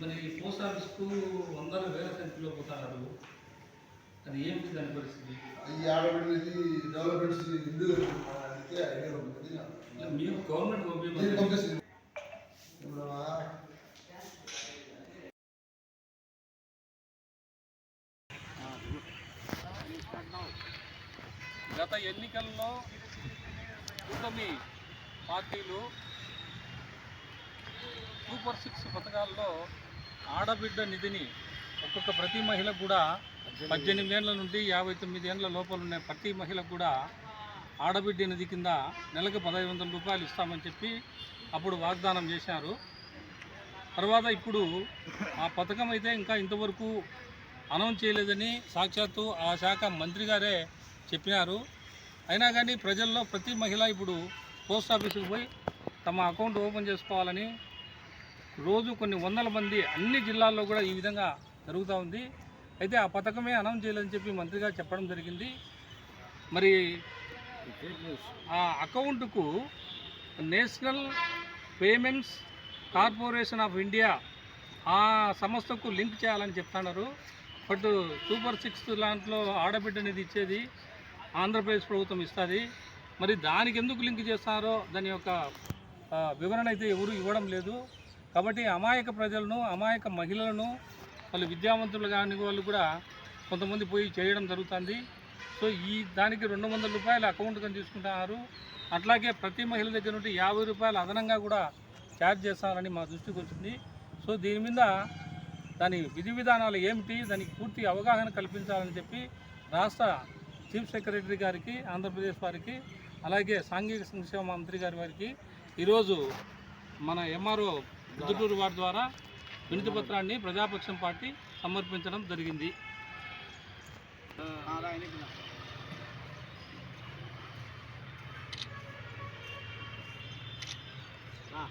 మరి పోస్ట్ ఆఫీస్కు వందల వేల సంఖ్యలో పోతారు. అది ఏమిటి దాని పరిస్థితి? ఈ ఆడబడినది డెవలప్మెంట్స్ ఇల్లు మీరు గవర్నమెంట్ గత ఎన్నికల్లో కూటమి పార్టీలు సూపర్ సిక్స్ పథకాల్లో ఆడబిడ్డ నిధిని ఒక్కొక్క ప్రతి మహిళకు కూడా పద్దెనిమిది ఏళ్ళ నుండి యాభై తొమ్మిది ఏళ్ళ లోపల ఉన్న ప్రతి మహిళకు కూడా ఆడబిడ్డ నిధి కింద నెలకు పదహైదు వందల రూపాయలు ఇస్తామని చెప్పి అప్పుడు వాగ్దానం చేశారు. తర్వాత ఇప్పుడు ఆ పథకం అయితే ఇంకా ఇంతవరకు అనౌన్స్ చేయలేదని సాక్షాత్తు ఆ శాఖ మంత్రి గారే చెప్పినారు. అయినా కానీ ప్రజల్లో ప్రతి మహిళ ఇప్పుడు పోస్ట్ ఆఫీసుకు పోయి తమ అకౌంట్ ఓపెన్ చేసుకోవాలని రోజు కొన్ని వందల మంది అన్ని జిల్లాల్లో కూడా ఈ విధంగా జరుగుతూ ఉంది. అయితే ఆ పథకమే అనౌన్స్ చేయాలని చెప్పి మంత్రి గారు చెప్పడం జరిగింది. మరి ఆ అకౌంట్కు national payments corporation of India ఆ సంస్థకు లింక్ చేయాలని చెప్తున్నారు. బట్ సూపర్ సిక్స్ దాంట్లో ఆడబిడ్డ అనేది ఇచ్చేది ఆంధ్రప్రదేశ్ ప్రభుత్వం ఇస్తుంది. మరి దానికి ఎందుకు లింక్ చేస్తారో దాని యొక్క వివరణ అయితే ఎవరు ఇవ్వడం లేదు. కాబట్టి అమాయక ప్రజలను అమాయక మహిళలను వాళ్ళు విద్యావంతులు కాని వాళ్ళు కూడా కొంతమంది పోయి చేయడం జరుగుతుంది. సో ఈ దానికి రెండు వందల రూపాయలు అకౌంట్ కానీ తీసుకుంటున్నారు. అట్లాగే ప్రతి మహిళ దగ్గర నుండి యాభై రూపాయలు అదనంగా కూడా ఛార్జ్ చేస్తారని మా దృష్టికి వచ్చింది. సో దీని మీద దాని విధి విధానాలు ఏమిటి దానికి పూర్తి అవగాహన కల్పించాలని చెప్పి రాష్ట్ర చీఫ్ సెక్రటరీ గారికి ఆంధ్రప్రదేశ్ వారికి అలాగే సాంఘిక సంక్షేమ మంత్రి గారి వారికి ఈరోజు మన ఎంఆర్ఓ ముద్దుటూరు వారి ద్వారా వినతి పత్రాన్ని ప్రజాపక్షం పార్టీ సమర్పించడం జరిగింది. ఆ,